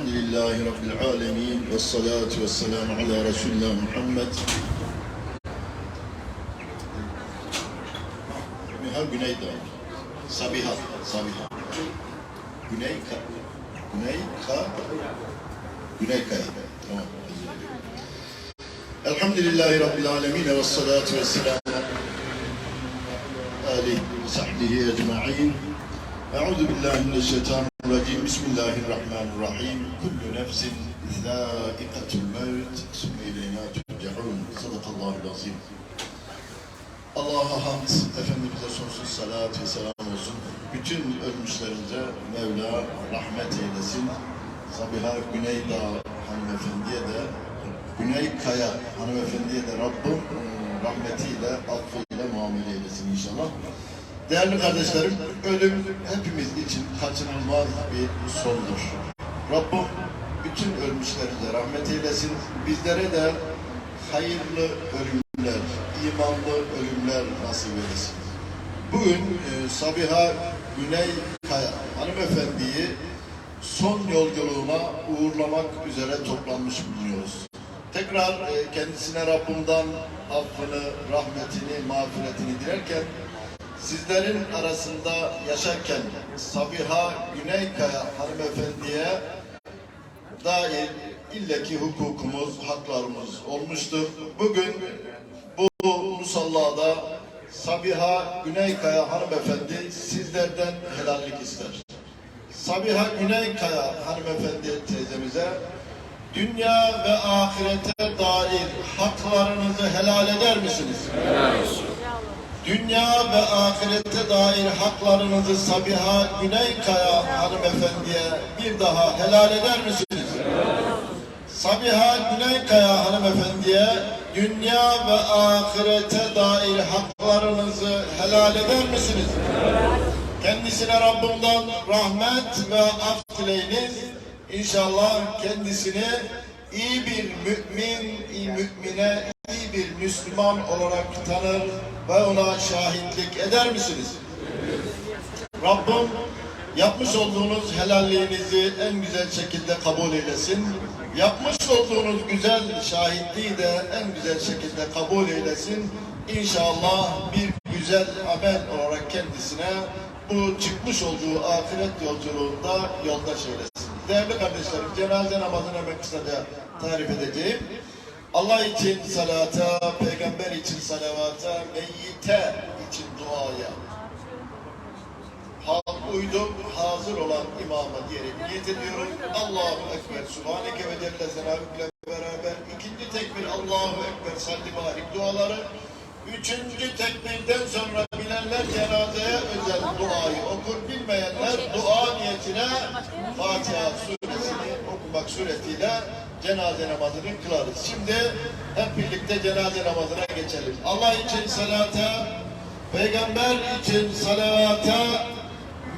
Elhamdülillahi Rabbil alemin. Ve salatu ve selamu ala Resulullah Muhammed. Sabiha Güneydoğan. Sabiha, Sabiha. Güney Ka. Güney Ka. Güney Kaya. Tamam. Elhamdülillahi Rabbil alemin. Ve salatu ve selamu آله وصحبه أجمعين أعوذ بالله من الشيطان Racim Bismillahirrahmanirrahim. Kullu nefsin zâikatul mevt. Sümme ileyna turcaun. Sadakallahu azim. Allah'a hamd, Efendimiz'e sonsuz salat ve selam olsun. Bütün ölmüşlerimize Mevla rahmet eylesin. Sabiha Güneyda hanımefendiye de, Güney Kaya hanımefendiye de Rabbim rahmetiyle, affıyla muamele eylesin inşallah. Değerli kardeşlerim, ölüm hepimiz için kaçınılmaz bir sondur. Rabbim bütün ölmüşlerimize rahmet eylesin. Bizlere de hayırlı ölümler, imanlı ölümler nasip eylesin. Bugün e, Sabiha Güney Kaya hanımefendiyi son yolculuğuna uğurlamak üzere toplanmış bulunuyoruz. Tekrar e, kendisine Rabbimden affını, rahmetini, mağfiretini dilerken sizlerin arasında yaşarken Sabiha Güneykaya hanımefendiye dair illeki hukukumuz, haklarımız olmuştur. Bugün bu musallada Sabiha Güneykaya hanımefendi sizlerden helallik ister. Sabiha Güneykaya hanımefendi teyzemize dünya ve ahirete dair haklarınızı helal eder misiniz? Dünya ve ahirete dair haklarınızı Sabiha Güneykaya hanımefendiye bir daha helal eder misiniz? Sabiha Güneykaya hanımefendiye dünya ve ahirete dair haklarınızı helal eder misiniz? Kendisine Rabbimden rahmet ve af dileyiniz. İnşallah kendisini iyi bir mümin, iyi mümine, bir Müslüman olarak tanır ve ona şahitlik eder misiniz? Rabbim yapmış olduğunuz helalliğinizi en güzel şekilde kabul eylesin. Yapmış olduğunuz güzel şahitliği de en güzel şekilde kabul eylesin. İnşallah bir güzel amel olarak kendisine bu çıkmış olduğu ahiret yolculuğunda yoldaş eylesin. Değerli kardeşlerim, cenaze namazını hemen kısaca tarif edeceğim. Allah için salata, peygamber için salavata, meyyite için duaya, hak uydum, hazır olan imama diyerek niyet ediyorum. Allahu Ekber, Subhaneke ve Celle Senavükle beraber ikinci tekbir Allahu Ekber, salli barik duaları. Üçüncü tekbirden sonra bilenler cenazeye özel duayı okur, bilmeyenler dua niyetine Fatiha okumak suretiyle cenaze namazını kılarız. Şimdi hep birlikte cenaze namazına geçelim. Allah için salata, peygamber için salavata,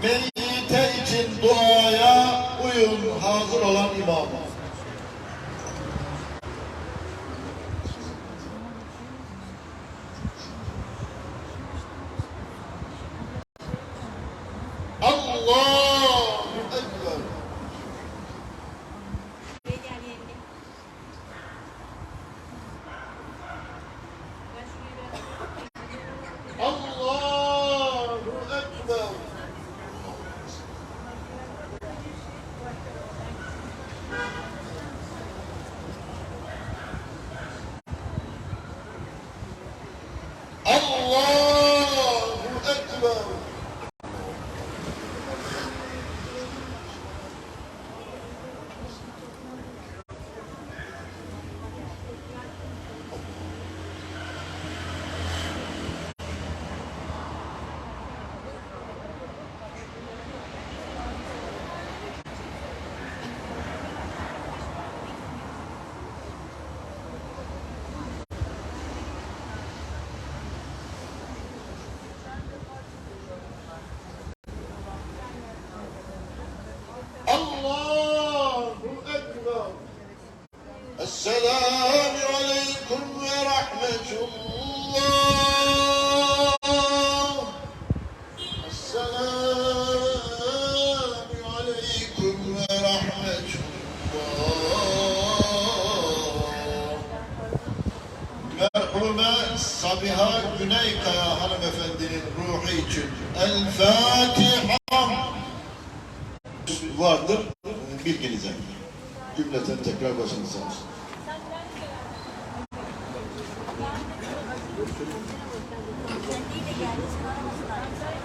meyyite için duaya uyun hazır olan imama. Selamun aleyküm ve rahmetullah. merhume Sabiha Güneykaya hanımefendinin ruhu için El Fatiha vardır bilginize. Cümleten tekrar başınız sağ olsun. Thank you.